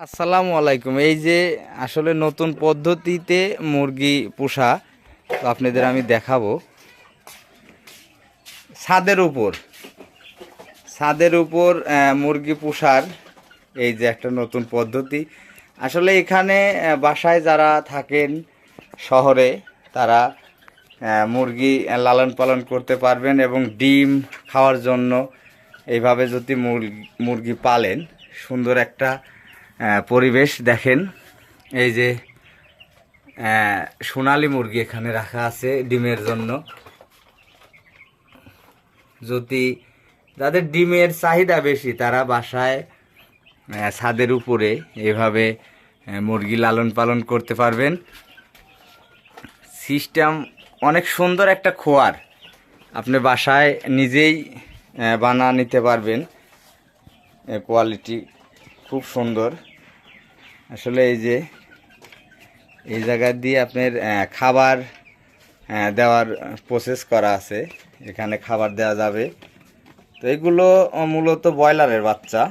আসসালামু আলাইকুম। এই যে আসলে নতুন পদ্ধতিতে মুরগি পোষা, তো আপনাদের আমি দেখাবো। ছাদের উপর ছাদের উপর মুরগি পোষার এই যে একটা নতুন পদ্ধতি। আসলে এখানে বাসায় যারা থাকেন শহরে, তারা মুরগি লালন পালন করতে পারবেন এবং ডিম খাওয়ার জন্য। এইভাবে যদি মুরগি মুরগি পালেন, সুন্দর একটা পরিবেশ দেখেন। এই যে সোনালী মুরগি এখানে রাখা আছে ডিমের জন্য। যদি যাদের ডিমের চাহিদা বেশি, তারা বাসায় ছাদের উপরে এভাবে মুরগি লালন পালন করতে পারবেন। সিস্টেম অনেক সুন্দর একটা খোয়ার। আপনি বাসায় নিজেই বানা নিতে পারবেন। কোয়ালিটি খুব সুন্দর। আসলে এই যে, এই জায়গা দিয়ে আপনার খাবার দেওয়ার প্রসেস করা আছে। এখানে খাবার দেওয়া যাবে। তো এগুলো মূলত ব্রয়লারের বাচ্চা,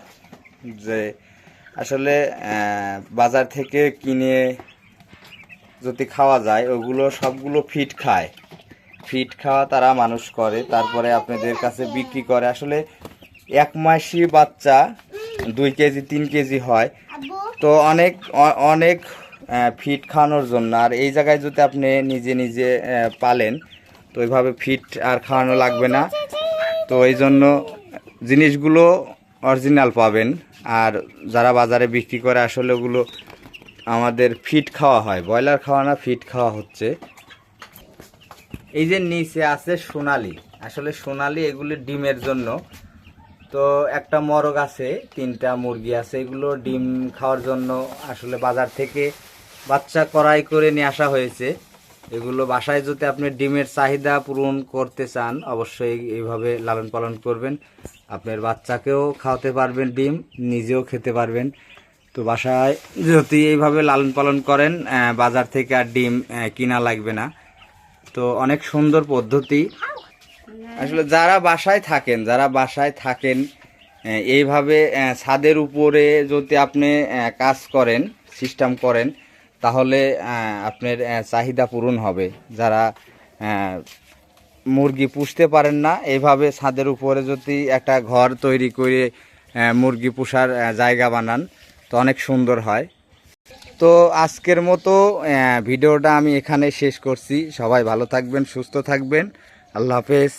যে আসলে বাজার থেকে কিনে যদি খাওয়া যায়, ওগুলো সবগুলো ফিট খায়। ফিট খাওয়া তারা মানুষ করে, তারপরে আপনাদের কাছে বিক্রি করে। আসলে এক মাসি বাচ্চা দুই কেজি, তিন কেজি হয়। তো অনেক অনেক ফিট খাওয়ানোর জন্য। আর এই জায়গায় যদি আপনি নিজে নিজে পালেন, তো ওইভাবে ফিট আর খাওয়ানো লাগবে না। তো এই জন্য জিনিসগুলো অরিজিনাল পাবেন। আর যারা বাজারে বিক্রি করে, আসলে ওগুলো আমাদের ফিট খাওয়া হয়। ব্রয়লার খাওয়া না, ফিট খাওয়া হচ্ছে। এই যে নিচে আছে সোনালি। আসলে সোনালি এগুলি ডিমের জন্য। তো একটা মরগ আছে, তিনটা মুরগি আছে, এগুলো ডিম খাওয়ার জন্য আসলে বাজার থেকে বাচ্চা করাই করে নিয়ে আসা হয়েছে। এগুলো বাসায় যদি আপনি ডিমের চাহিদা পূরণ করতে চান, অবশ্যই এইভাবে লালন পালন করবেন। আপনার বাচ্চাকেও খাওয়াতে পারবেন ডিম, নিজেও খেতে পারবেন। তো বাসায় যদি এইভাবে লালন পালন করেন বাজার থেকে আর ডিম কিনা লাগবে না। তো অনেক সুন্দর পদ্ধতি। আসলে যারা বাসায় থাকেন, যারা বাসায় থাকেন এইভাবে ছাদের উপরে যদি আপনি কাজ করেন সিস্টেম করেন, তাহলে আপনার চাহিদা পূরণ হবে। যারা মুরগি পুষতে পারেন না, এইভাবে ছাদের উপরে যদি একটা ঘর তৈরি করে মুরগি পোষার জায়গা বানান, তো অনেক সুন্দর হয়। তো আজকের মতো ভিডিওটা আমি এখানে শেষ করছি। সবাই ভালো থাকবেন, সুস্থ থাকবেন। আল্লাহ হাফেজ।